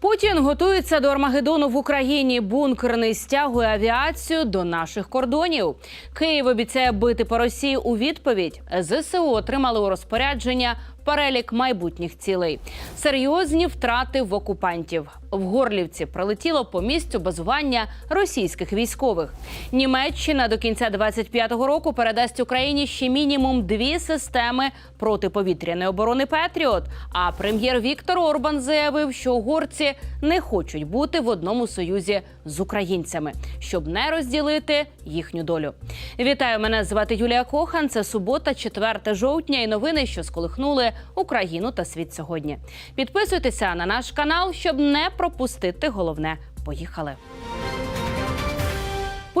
Путін готується до Армагеддону в Україні. Бункерний стягує авіацію до наших кордонів. Київ обіцяє бити по Росії у відповідь. ЗСУ отримали у розпорядження перелік майбутніх цілей. Серйозні втрати в окупантів. В Горлівці прилетіло по місцю базування російських військових. Німеччина до кінця 25-го року передасть Україні ще мінімум дві системи протиповітряної оборони Петріот. А прем'єр Віктор Орбан заявив, що угорці не хочуть бути в одному союзі з українцями, щоб не розділити їхню долю. Вітаю, мене звати Юлія Кохан. Це субота, 4 жовтня, і новини, що сколихнули Україну та світ сьогодні. Підписуйтеся на наш канал, щоб не пропустити головне. Поїхали.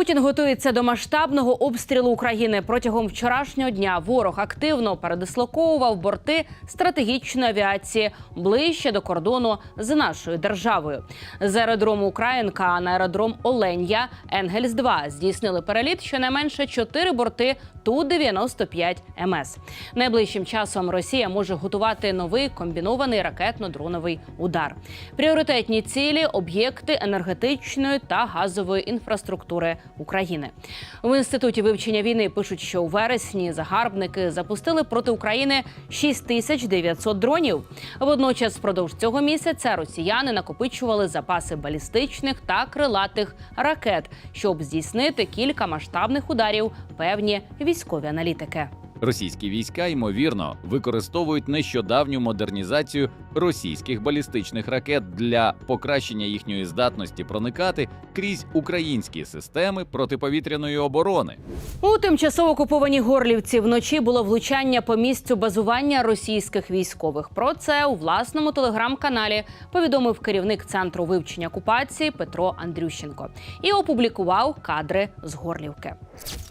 Путін готується до масштабного обстрілу України. Протягом вчорашнього дня ворог активно передислоковував борти стратегічної авіації ближче до кордону з нашою державою. З аеродрому Українка на аеродром Оленя Енгельс 2 здійснили переліт щонайменше чотири борти ту 95 МС. Найближчим часом Росія може готувати новий комбінований ракетно-дроновий удар. Пріоритетні цілі об'єкти енергетичної та газової інфраструктури України. В інституті вивчення війни пишуть, що у вересні загарбники запустили проти України 6900 дронів. Водночас, впродовж цього місяця росіяни накопичували запаси балістичних та крилатих ракет, щоб здійснити кілька масштабних ударів. Певні військові аналітики. Російські війська ймовірно використовують нещодавню модернізацію російських балістичних ракет для покращення їхньої здатності проникати крізь українські системи протиповітряної оборони. У тимчасово окупованій Горлівці вночі було влучання по місцю базування російських військових. Про це у власному телеграм-каналі повідомив керівник центру вивчення окупації Петро Андрющенко і опублікував кадри з Горлівки.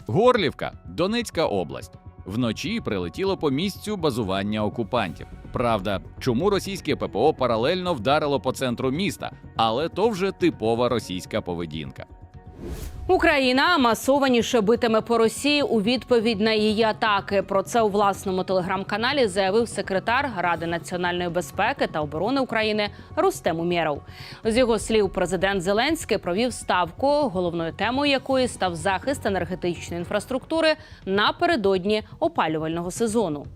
Горлівка, Донецька область. Вночі прилетіло по місцю базування окупантів. Правда, чому російське ППО паралельно вдарило по центру міста, але то вже типова російська поведінка. Україна масованіше битиме по Росії у відповідь на її атаки. Про це у власному телеграм-каналі заявив секретар Ради національної безпеки та оборони України Рустем Умєров. З його слів, президент Зеленський провів ставку, головною темою якої став захист енергетичної інфраструктури напередодні опалювального сезону.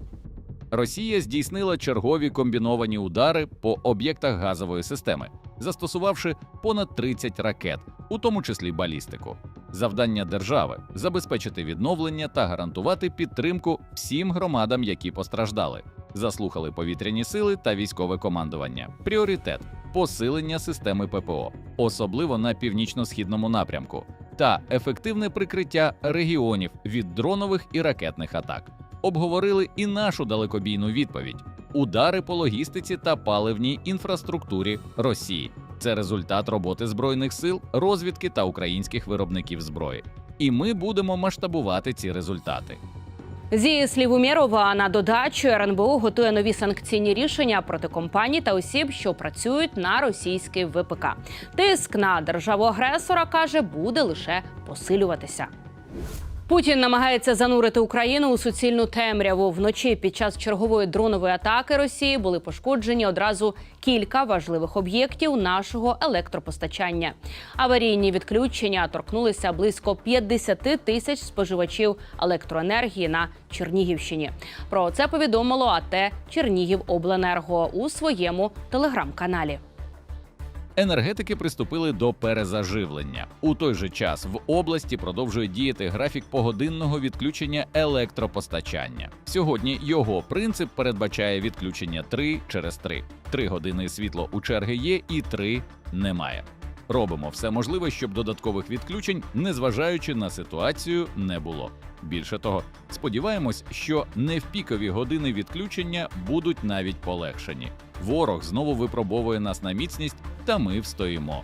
Росія здійснила чергові комбіновані удари по об'єктах газової системи, застосувавши понад 30 ракет, у тому числі балістику. Завдання держави забезпечити відновлення та гарантувати підтримку всім громадам, які постраждали. Заслухали повітряні сили та військове командування. Пріоритет посилення системи ППО, особливо на північно-східному напрямку, та ефективне прикриття регіонів від дронових і ракетних атак обговорили і нашу далекобійну відповідь: удари по логістиці та паливній інфраструктурі Росії. Це результат роботи збройних сил, розвідки та українських виробників зброї. І ми будемо масштабувати ці результати. Зі слів Умєрова, на додачу РНБО готує нові санкційні рішення проти компаній та осіб, що працюють на російський ВПК. Тиск на державу агресора каже, буде лише посилюватися. Путін намагається занурити Україну у суцільну темряву. Вночі під час чергової дронової атаки Росії були пошкоджені одразу кілька важливих об'єктів нашого електропостачання. Аварійні відключення торкнулися близько 50 тисяч споживачів електроенергії на Чернігівщині. Про це повідомило АТ Чернігівобленерго у своєму телеграм-каналі. Енергетики приступили до перезаживлення. У той же час в області продовжує діяти графік погодинного відключення електропостачання. Сьогодні його принцип передбачає відключення 3 через 3. Три години світло у черги є і 3 немає. Робимо все можливе, щоб додаткових відключень, незважаючи на ситуацію, не було. Більше того, сподіваємось, що не в пікові години відключення будуть навіть полегшені. Ворог знову випробовує нас на міцність, та ми встоїмо.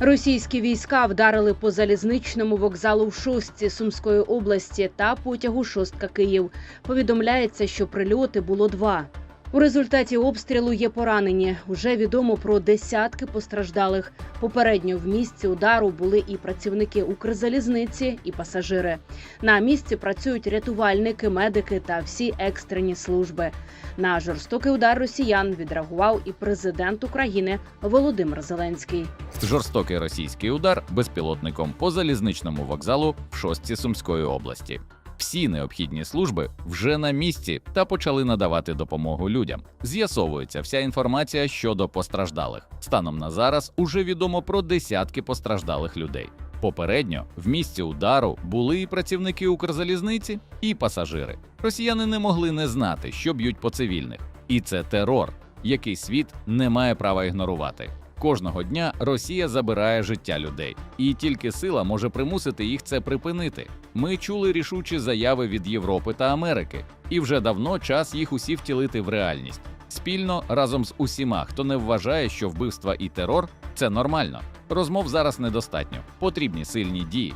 Російські війська вдарили по залізничному вокзалу в Шостці Сумської області та потягу Шостка Київ. Повідомляється, що прильоти було два. У результаті обстрілу є поранені. Уже відомо про десятки постраждалих. Попередньо в місці удару були і працівники Укрзалізниці, і пасажири. На місці працюють рятувальники, медики та всі екстрені служби. На жорстокий удар росіян відреагував і президент України Володимир Зеленський. Жорстокий російський удар безпілотником по залізничному вокзалу в шостці Сумської області. Всі необхідні служби вже на місці та почали надавати допомогу людям. З'ясовується вся інформація щодо постраждалих. Станом на зараз уже відомо про десятки постраждалих людей. Попередньо в місці удару були і працівники Укрзалізниці, і пасажири. Росіяни не могли не знати, що б'ють по цивільних, і це терор, який світ не має права ігнорувати. Кожного дня Росія забирає життя людей, і тільки сила може примусити їх це припинити. Ми чули рішучі заяви від Європи та Америки, і вже давно час їх усі втілити в реальність спільно разом з усіма, хто не вважає, що вбивства і терор це нормально. Розмов зараз недостатньо. Потрібні сильні дії.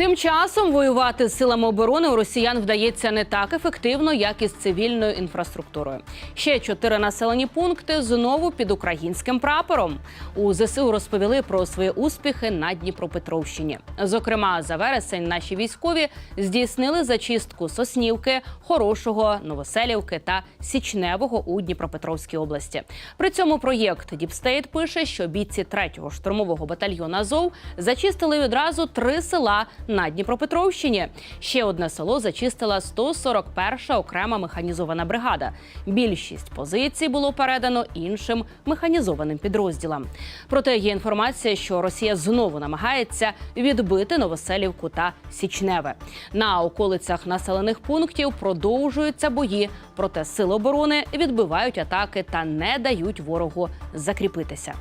Тим часом воювати з силами оборони у росіян вдається не так ефективно, як і з цивільною інфраструктурою. Ще чотири населені пункти знову під українським прапором. У ЗСУ розповіли про свої успіхи на Дніпропетровщині. Зокрема, за вересень наші військові здійснили зачистку Соснівки, Хорошого, Новоселівки та Січневого у Дніпропетровській області. При цьому проєкт Діпстейт пише, що бійці 3-го штурмового батальйону Азов зачистили відразу три села на Дніпропетровщині. Ще одне село зачистила 141-ша окрема механізована бригада. Більшість позицій було передано іншим механізованим підрозділам. Проте є інформація, що Росія знову намагається відбити Новоселівку та Січневе. На околицях населених пунктів продовжуються бої, проте сили оборони відбивають атаки та не дають ворогу закріпитися.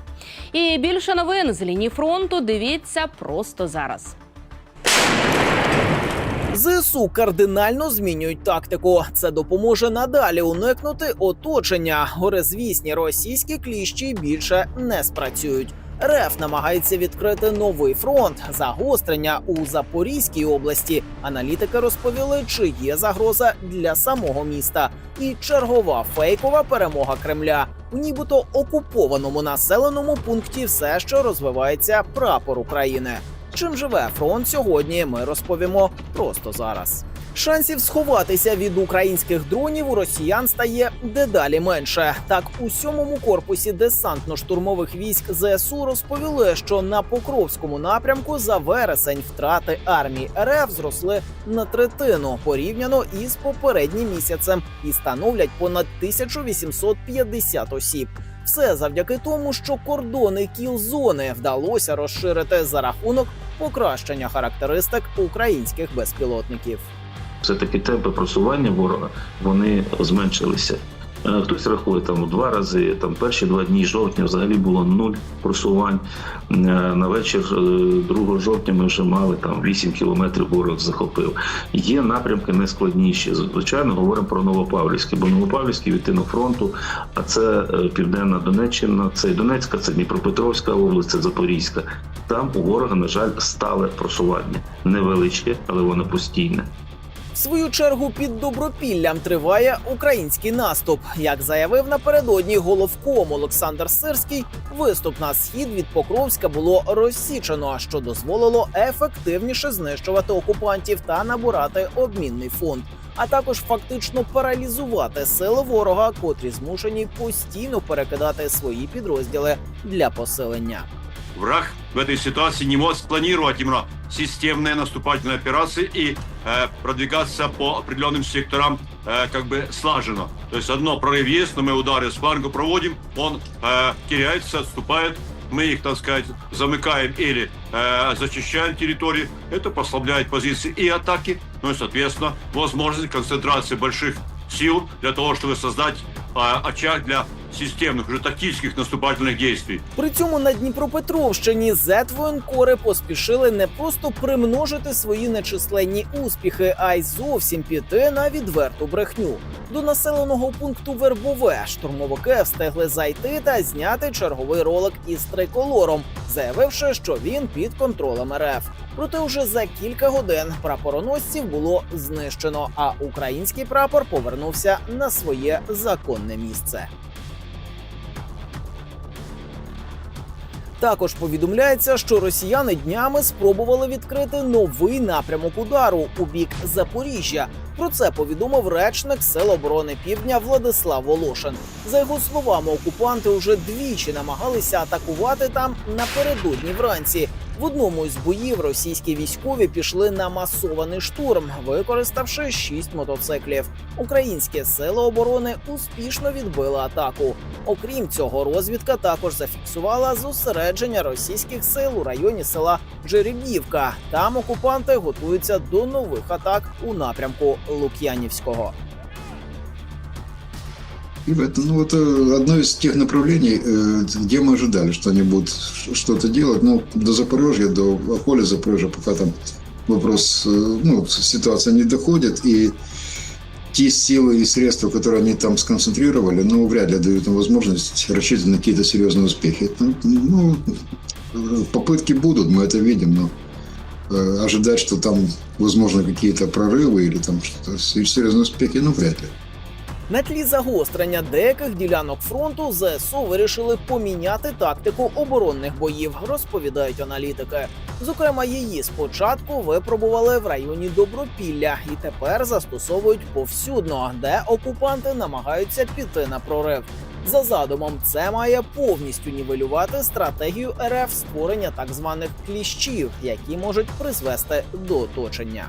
І більше новин з лінії фронту дивіться просто зараз. ЗСУ кардинально змінюють тактику. Це допоможе надалі уникнути оточення. Горизвісні російські кліщі більше не спрацюють. РФ намагається відкрити новий фронт загострення у Запорізькій області. Аналітики розповіли, чи є загроза для самого міста, і чергова фейкова перемога Кремля. У нібито окупованому населеному пункті все ще розвивається прапор України. Чим живе фронт сьогодні? Ми розповімо просто зараз. Шансів сховатися від українських дронів у росіян стає дедалі менше. Так, у сьомому корпусі десантно-штурмових військ ЗСУ розповіли, що на Покровському напрямку за вересень втрати армії РФ зросли на третину порівняно із попереднім місяцем і становлять понад 1850 осіб. Все завдяки тому, що кордони кіл-зони вдалося розширити за рахунок покращення характеристик українських безпілотників. все-таки темпи просування ворога вони зменшилися. Е, Хтось рахує там в два рази. Там перші два дні жовтня взагалі було нуль просувань. Е, На вечір е, 2 жовтня ми вже мали там 8 кілометрів ворог захопив. Є напрямки найскладніші. Звичайно, говоримо про Новопавлівський, бо Новопавлівський відтинок фронту, а це е, Південна Донеччина, це і Донецька, це Дніпропетровська область, це Запорізька. Там у ворога, на жаль, стале просування. Невеличке, але воно постійне. В свою чергу під добропіллям триває український наступ. Як заявив напередодні головком Олександр Сирський, виступ на схід від Покровська було розсічено, що дозволило ефективніше знищувати окупантів та набирати обмінний фонд. А також фактично паралізувати сили ворога, котрі змушені постійно перекидати свої підрозділи для посилення. Враг в этой ситуации не может спланировать именно системные наступательные операции и э, продвигаться по определенным секторам э, как бы слаженно. То есть одно прорыв есть, но мы удары с фланга проводим, он э, теряется, отступает, мы их, так сказать, замыкаем или э, зачищаем территории. Это послабляет позиции и атаки, ну и, соответственно, возможность концентрации больших сил для того, чтобы создать очаг для системных, уже тактических наступательных действий. При цьому на Дніпропетровщині зетвоєнкори поспішили не просто примножити свої нечисленні успіхи, а й зовсім піти на відверту брехню. До населеного пункту Вербове штурмовики встигли зайти та зняти черговий ролик із триколором, заявивши, що він під контролем РФ. Проте уже за кілька годин прапороносців було знищено, а український прапор повернувся на своє законне місце. Також повідомляється, що росіяни днями спробували відкрити новий напрямок удару у бік Запоріжжя. Про це повідомив речник Сил оборони Півдня Владислав Волошин. За його словами, окупанти уже двічі намагалися атакувати там напередодні вранці. В одному із боїв російські військові пішли на масований штурм, використавши шість мотоциклів. Українські сили оборони успішно відбили атаку. Окрім цього, розвідка також зафіксувала зосередження російських сил у районі села Жеребівка. Там окупанти готуються до нових атак у напрямку Лук'янівського. И в этом, ну, это одно из тех направлений, э, где мы ожидали, что они будут что-то делать. Ну, до Запорожья, до Охоли Запорожья, пока там вопрос, э, ну, ситуация не доходит, и те силы и средства, которые они там сконцентрировали, ну, вряд ли дают им возможность рассчитывать на какие-то серьезные успехи. Ну, ну, попытки будут, мы это видим, но э, ожидать, что там возможно какие-то прорывы или там что-то серьезные успехи, ну, вряд ли. На тлі загострення деяких ділянок фронту ЗСУ вирішили поміняти тактику оборонних боїв, розповідають аналітики. Зокрема, її спочатку випробували в районі Добропілля і тепер застосовують повсюдно, де окупанти намагаються піти на прорив. За задумом, це має повністю нівелювати стратегію РФ створення так званих кліщів, які можуть призвести до оточення.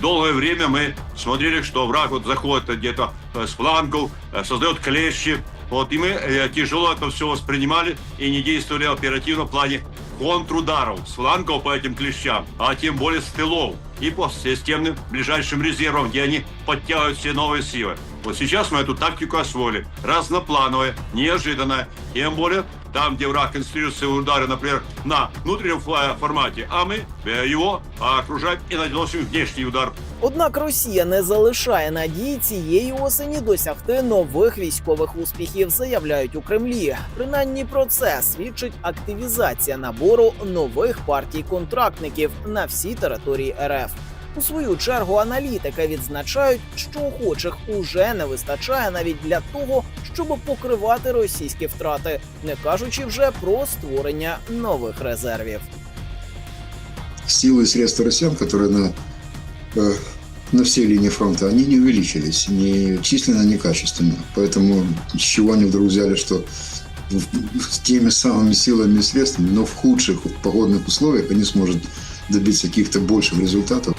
Долгое время мы смотрели, что враг вот заходит где-то э, с флангов, э, создает клещи. Вот, и мы э, тяжело это все воспринимали и не действовали оперативно в плане контрударов с флангов по этим клещам, а тем более с тылов и по системным ближайшим резервам, где они подтягивают все новые силы. Вот сейчас мы эту тактику освоили. Разноплановая, неожиданная. Тем более там, где враг концентрирует свои удары, например, на внутреннем фа- формате, а мы э, его а, окружаем и наносим внешний удар Однак Росія не залишає надії цієї осені досягти нових військових успіхів, заявляють у Кремлі. Принаймні про це свідчить активізація набору нових партій контрактників на всій території РФ. У свою чергу аналітики відзначають, що охочих уже не вистачає навіть для того, щоб покривати російські втрати, не кажучи вже про створення нових резервів. силы и средства россиян, которые на, э, на всей линии фронта, они не увеличились ни численно, ни качественно. Поэтому с чего они вдруг взяли, что в- с теми самыми силами и средствами, но в худших погодных условиях они сможет добиться каких-то больших результатов.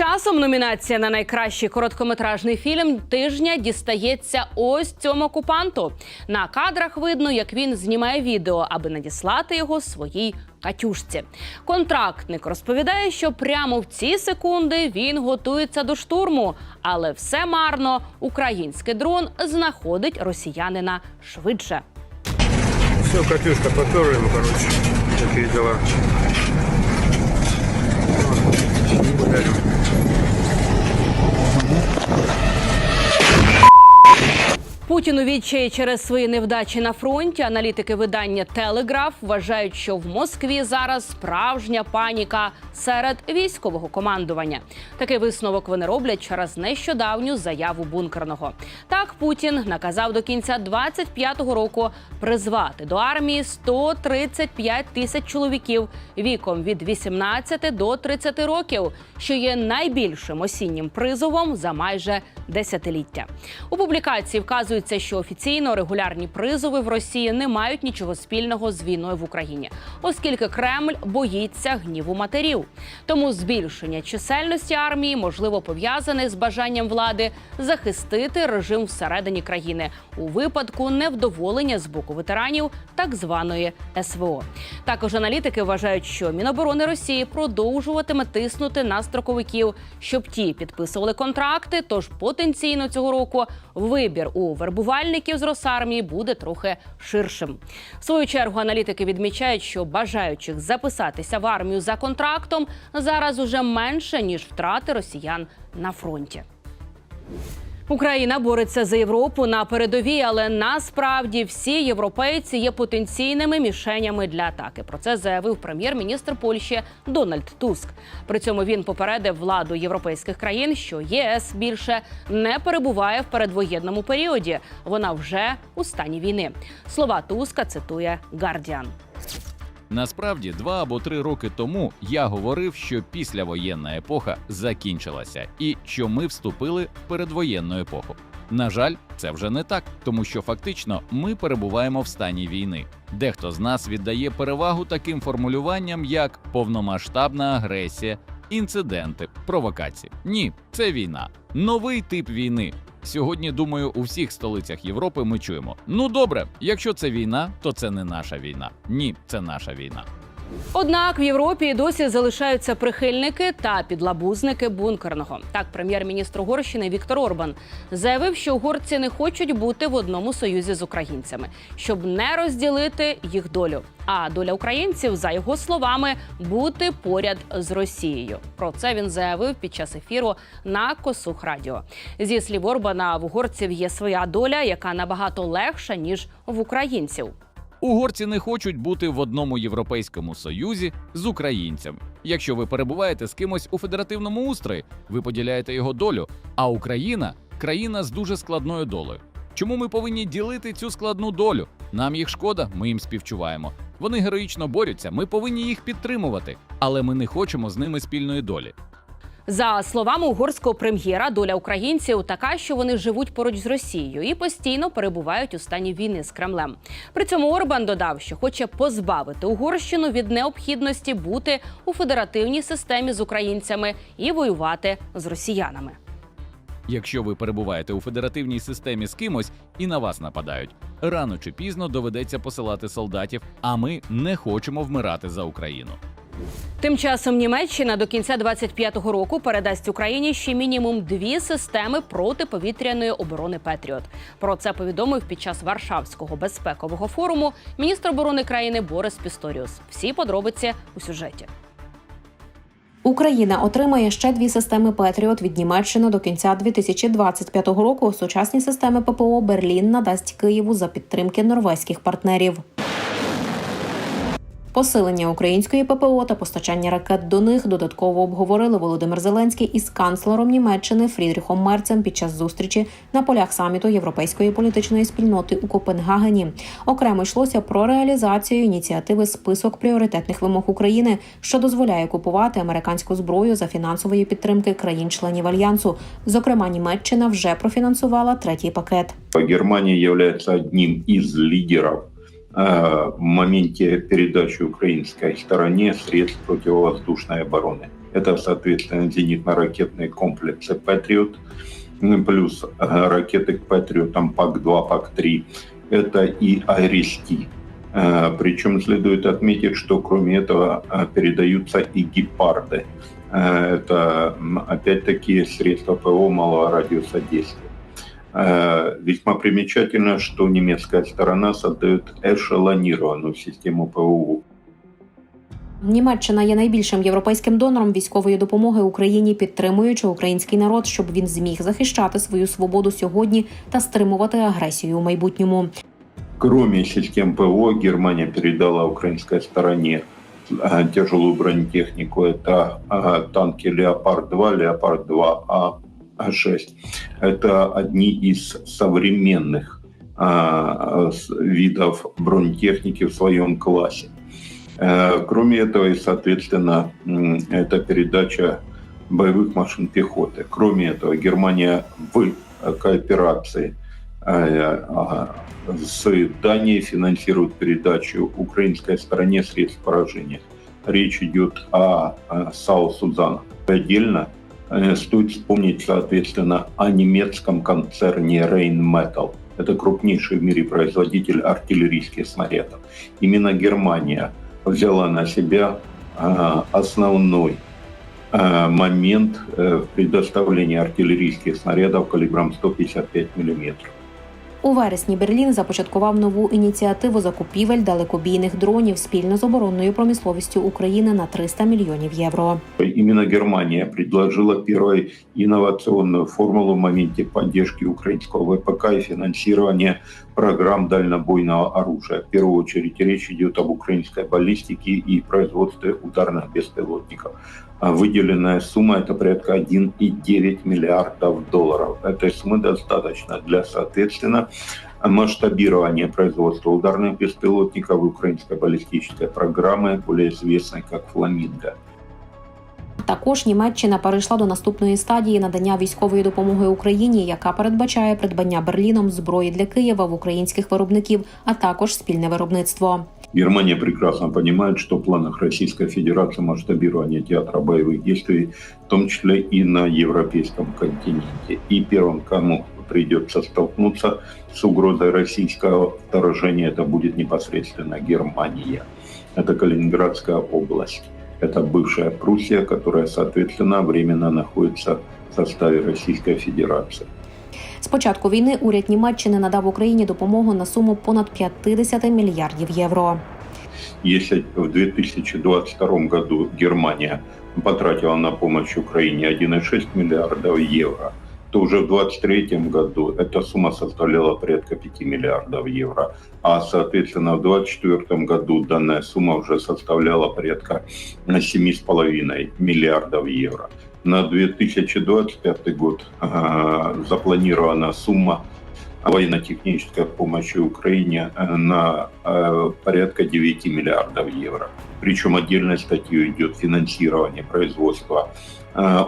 Часом номінація на найкращий короткометражний фільм тижня дістається ось цьому окупанту. На кадрах видно, як він знімає відео, аби надіслати його своїй катюшці. Контрактник розповідає, що прямо в ці секунди він готується до штурму, але все марно. Український дрон знаходить росіянина швидше. Все, Катюшка, поперли ему, короче. Такие дела. Путін у відчаї через свої невдачі на фронті. Аналітики видання Телеграф вважають, що в Москві зараз справжня паніка серед військового командування. Такий висновок вони роблять через нещодавню заяву бункерного. Так Путін наказав до кінця 25-го року призвати до армії 135 тисяч чоловіків віком від 18 до 30 років, що є найбільшим осіннім призовом за майже десятиліття. У публікації вказується, що офіційно регулярні призови в Росії не мають нічого спільного з війною в Україні, оскільки Кремль боїться гніву матерів. Тому збільшення чисельності армії можливо пов'язане з бажанням влади захистити режим всередині країни у випадку невдоволення з боку ветеранів так званої СВО. Також аналітики вважають, що Міноборони Росії продовжуватиме тиснути на строковиків, щоб ті підписували контракти. Тож потенційно цього року вибір у вербувальників з Росармії буде трохи ширшим. В свою чергу аналітики відмічають, що бажаючих записатися в армію за контрактом зараз уже менше ніж втрати росіян на фронті. Україна бореться за Європу на передовій, але насправді всі європейці є потенційними мішенями для атаки. Про це заявив прем'єр-міністр Польщі Дональд Туск. При цьому він попередив владу європейських країн, що ЄС більше не перебуває в передвоєнному періоді. Вона вже у стані війни. Слова Туска цитує Гардіан. Насправді, два або три роки тому я говорив, що післявоєнна епоха закінчилася, і що ми вступили в передвоєнну епоху. На жаль, це вже не так, тому що фактично ми перебуваємо в стані війни. Дехто з нас віддає перевагу таким формулюванням, як повномасштабна агресія, інциденти, провокації. Ні, це війна, новий тип війни. Сьогодні, думаю, у всіх столицях Європи ми чуємо: ну добре, якщо це війна, то це не наша війна. Ні, це наша війна. Однак в Європі досі залишаються прихильники та підлабузники бункерного. Так, прем'єр-міністр Угорщини Віктор Орбан заявив, що угорці не хочуть бути в одному союзі з українцями, щоб не розділити їх долю. А доля українців, за його словами, бути поряд з Росією. Про це він заявив під час ефіру на Косух Радіо. Зі слів Орбана, в угорців є своя доля, яка набагато легша ніж в українців. Угорці не хочуть бути в одному європейському союзі з українцями. Якщо ви перебуваєте з кимось у федеративному устрої, ви поділяєте його долю. А Україна країна з дуже складною долею. Чому ми повинні ділити цю складну долю? Нам їх шкода, ми їм співчуваємо. Вони героїчно борються, ми повинні їх підтримувати, але ми не хочемо з ними спільної долі. За словами угорського прем'єра, доля українців така, що вони живуть поруч з Росією і постійно перебувають у стані війни з Кремлем. При цьому Орбан додав, що хоче позбавити Угорщину від необхідності бути у федеративній системі з українцями і воювати з росіянами. Якщо ви перебуваєте у федеративній системі з кимось і на вас нападають, рано чи пізно доведеться посилати солдатів, а ми не хочемо вмирати за Україну. Тим часом Німеччина до кінця 25-го року передасть Україні ще мінімум дві системи протиповітряної оборони Петріот. Про це повідомив під час Варшавського безпекового форуму міністр оборони країни Борис Пісторіус. Всі подробиці у сюжеті. Україна отримає ще дві системи Петріот від Німеччини до кінця 2025 року. Сучасні системи ППО Берлін надасть Києву за підтримки норвезьких партнерів. Посилення української ППО та постачання ракет до них додатково обговорили Володимир Зеленський із канцлером Німеччини Фрідріхом Мерцем під час зустрічі на полях саміту Європейської політичної спільноти у Копенгагені. Окремо йшлося про реалізацію ініціативи список пріоритетних вимог України, що дозволяє купувати американську зброю за фінансової підтримки країн-членів альянсу. Зокрема, Німеччина вже профінансувала третій пакет. Германия является одним из лидеров э, в моменте передачи украинской стороне средств противовоздушной обороны. Это, соответственно, зенитно-ракетные комплексы «Патриот», плюс э, ракеты к «Патриотам» ПАК-2, ПАК-3. Это и «Айрис-Ти». Э, Причем следует отметить, что кроме этого э, передаются и «Гепарды». Э, Это, опять-таки, средства ПВО малого радиуса действия. Э, Весьма примечательно, что немецкая сторона создает эшелонированную систему ПВО. Німеччина є найбільшим європейським донором військової допомоги Україні, підтримуючи український народ, щоб він зміг захищати свою свободу сьогодні та стримувати агресію у майбутньому. Кроме систем ПВО, Германия передала украинской стороне э, тяжелую бронетехнику. Это э, танки «Леопард-2», «Леопард-2А», А6. Это одни из современных э, видов бронетехники в своем классе. Э, Кроме этого, и, соответственно, м, это передача боевых машин пехоты. Кроме этого, Германия в э, кооперации э, а, с Данией финансирует передачу украинской стороне средств поражения. Речь идет о, САУ «Сузан». Отдельно э, стоит вспомнить, соответственно, о немецком концерне Rheinmetall. Это крупнейший в мире производитель артиллерийских снарядов. Именно Германия взяла на себя э, основной э, момент э, в предоставлении артиллерийских снарядов калибром 155 миллиметров. У вересні Берлін започаткував нову ініціативу закупівель далекобійних дронів спільно з оборонною промисловістю України на 300 мільйонів євро. Именно Германия предложила первую инновационную формулу в моменте поддержки украинского ВПК и финансирования программ дальнобойного оружия. В первую очередь речь идет об украинской баллистике и производстве ударных беспилотников. А Выделенная сумма это порядка 1,9 миллиардов долларов. Этой суммы достаточно для, соответственно, масштабирования производства ударных беспилотников украинской баллистической программы, более известной как «Фламинго». Також Німеччина перейшла до наступної стадії надання військової допомоги Україні, яка передбачає придбання Берліном зброї для Києва в українських виробників, а також спільне виробництво. Германия прекрасно понимает, что в планах Российской Федерации масштабирование театра боевых действий, в том числе и на европейском континенте. И первым, кому придется столкнуться с угрозой российского вторжения, это будет непосредственно Германия. Это Калининградская область. Это бывшая Пруссия, которая, соответственно, временно находится в составе Российской Федерации. З початку війни уряд Німеччини надав Україні допомогу на суму понад 50 мільярдів євро. Если в 2022 году Германия потратила на помощь Украине 1,6 миллиардов евро, то уже в 2023 году эта сумма составляла порядка 5 миллиардов евро. А, соответственно, в 2024 году данная сумма уже составляла порядка 7,5 миллиардов евро. На 2025 год а, запланирована сумма военно-технической помощи Украине э, на э, порядка 9 миллиардов евро. Причем отдельной статьей идет финансирование производства э,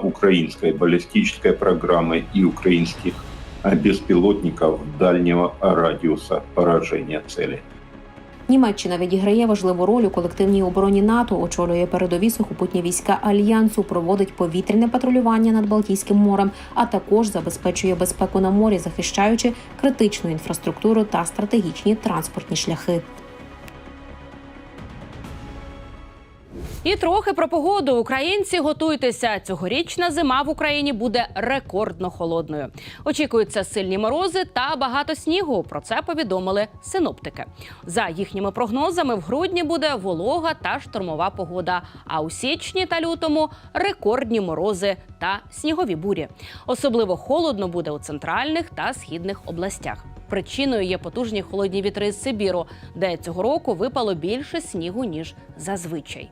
украинской баллистической программы и украинских беспилотников дальнего радиуса поражения цели. Німеччина відіграє важливу роль у колективній обороні НАТО, очолює передові сухопутні війська альянсу, проводить повітряне патрулювання над Балтійським морем, а також забезпечує безпеку на морі, захищаючи критичну інфраструктуру та стратегічні транспортні шляхи. І трохи про погоду. Українці готуйтеся. Цьогорічна зима в Україні буде рекордно холодною. Очікуються сильні морози та багато снігу. Про це повідомили синоптики. За їхніми прогнозами, в грудні буде волога та штормова погода. А у січні та лютому рекордні морози та снігові бурі. Особливо холодно буде у центральних та східних областях. Причиною є потужні холодні вітри з Сибіру, де цього року випало більше снігу ніж зазвичай.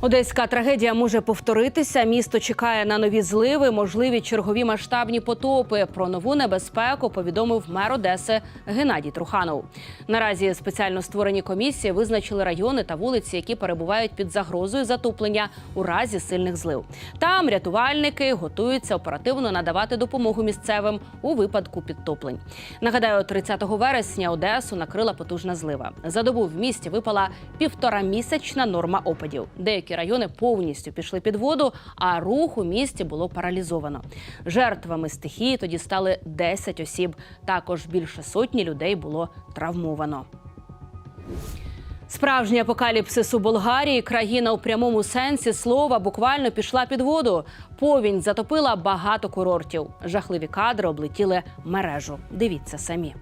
Одеська трагедія може повторитися. Місто чекає на нові зливи, можливі чергові масштабні потопи. Про нову небезпеку повідомив мер Одеси Геннадій Труханов. Наразі спеціально створені комісії визначили райони та вулиці, які перебувають під загрозою затоплення у разі сильних злив. Там рятувальники готуються оперативно надавати допомогу місцевим у випадку підтоплень. Нагадаю, 30 вересня Одесу накрила потужна злива. За добу в місті випала півторамісячна норма опадів. Деякі райони повністю пішли під воду, а рух у місті було паралізовано. Жертвами стихії тоді стали 10 осіб. Також більше сотні людей було травмовано. Справжній апокаліпсис у Болгарії країна у прямому сенсі слова буквально пішла під воду. Повінь затопила багато курортів. Жахливі кадри облетіли мережу. Дивіться самі.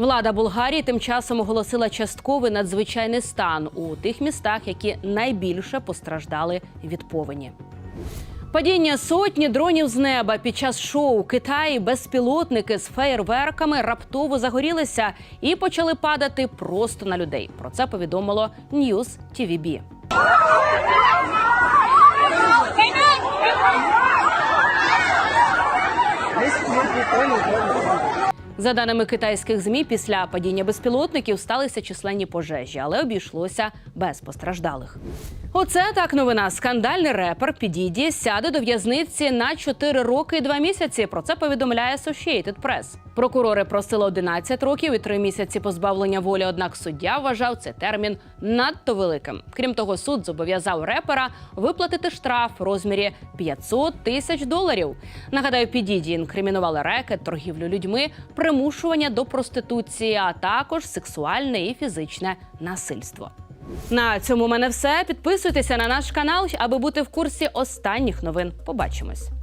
Влада Болгарії тим часом оголосила частковий надзвичайний стан у тих містах, які найбільше постраждали від повені. Падіння сотні дронів з неба під час шоу Китаї безпілотники з феєрверками раптово загорілися і почали падати просто на людей. Про це повідомило News TVB. За даними китайських змі, після падіння безпілотників сталися численні пожежі, але обійшлося без постраждалих. Оце так новина. Скандальний репер Підіді сяде до в'язниці на 4 роки і 2 місяці. Про це повідомляє Associated Press. Прокурори просили 11 років і 3 місяці позбавлення волі. Однак суддя вважав цей термін надто великим. Крім того, суд зобов'язав репера виплатити штраф в розмірі 500 тисяч доларів. Нагадаю, Підіді інкримінували рекет, торгівлю людьми, примушування до проституції, а також сексуальне і фізичне насильство. На цьому в мене все. Підписуйтеся на наш канал, аби бути в курсі останніх новин. Побачимось.